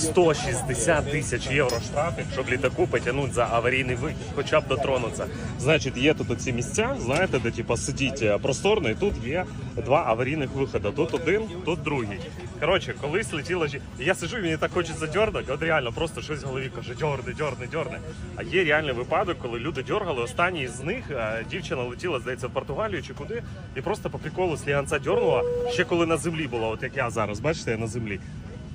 160 тисяч євро штрафів, щоб літаку потягнути за аварійний вихід, хоча б дотронутися. Значить, є тут оці місця, знаєте, де типу, сидіть е, просторно, і тут є два аварійних виходи. Тут один, тут другий. Коротше, колись летіла жі... Я сижу, і мені так хочеться дьорнути, от реально просто щось в голові каже, дьорни, дьорни, дьорни. А є реальний випадок, коли люди дьоргали. Останній з них е, дівчина летіла, здається, в Португалію чи куди, і просто по приколу сліганця дьорнула, ще коли на землі була, от як я зараз, бачите, я на землі.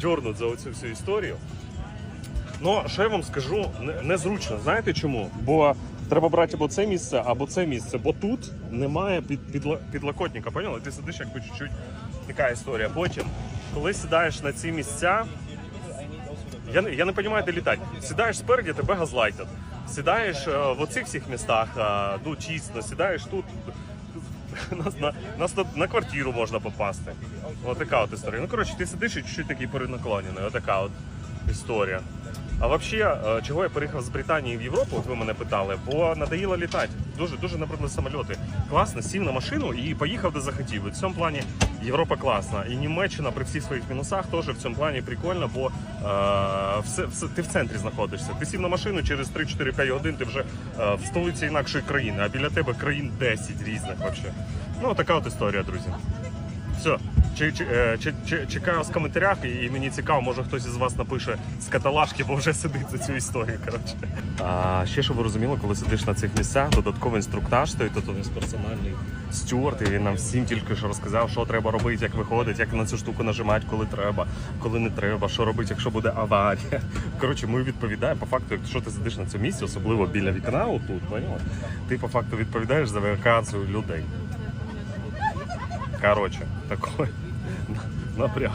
дьорнуть за оцю всю історію? Ну, що я вам скажу, не- незручно. Знаєте чому? Бо треба брати або це місце, або це місце, бо тут немає під, підла- підлокотника. Поняли? Ти сидиш як по чуть-чуть. Така історія. Потім, коли сідаєш на ці місця, я, не- я не розумію, де літати. Сідаєш спереді, тебе газлайтять. Сідаєш е, в оцих всіх містах, е, ну тісно, сідаєш тут. Нас на, нас тут на квартиру можна попасти. Отака от історія. Ну, коротше, ти сидиш і чуть-чуть такий перенаклонений. Отака от історія. А взагалі, е, чого я переїхав з Британії в Європу, от ви мене питали, бо надоїло літати. Дуже дуже набридли самольоти. Класно, сів на машину і поїхав де захотів. І в цьому плані Європа класна. І Німеччина при всіх своїх мінусах теж в цьому плані прикольно, бо е, все, все, ти в центрі знаходишся. Ти сів на машину через 3-4-5 годин, ти вже е, в столиці інакшої країни, а біля тебе країн 10 різних взагалі. Ну, така от історія, друзі. Все. Е, чекаю в коментарях, і, мені цікаво, може хтось із вас напише з каталажки, бо вже сидить за цю історію. Коротше. А ще щоб ви розуміли, коли сидиш на цих місцях, додатковий інструктаж стоїть, тут у нас персональний стюард, і він нам всім тільки що розказав, що треба робити, як виходить, як на цю штуку нажимати, коли треба, коли не треба, що робити, якщо буде аварія. Коротше, ми відповідаємо по факту, якщо ти сидиш на цьому місці, особливо біля вікна, отут? Ти по факту відповідаєш за евакуацію людей. Короче, такой напряг.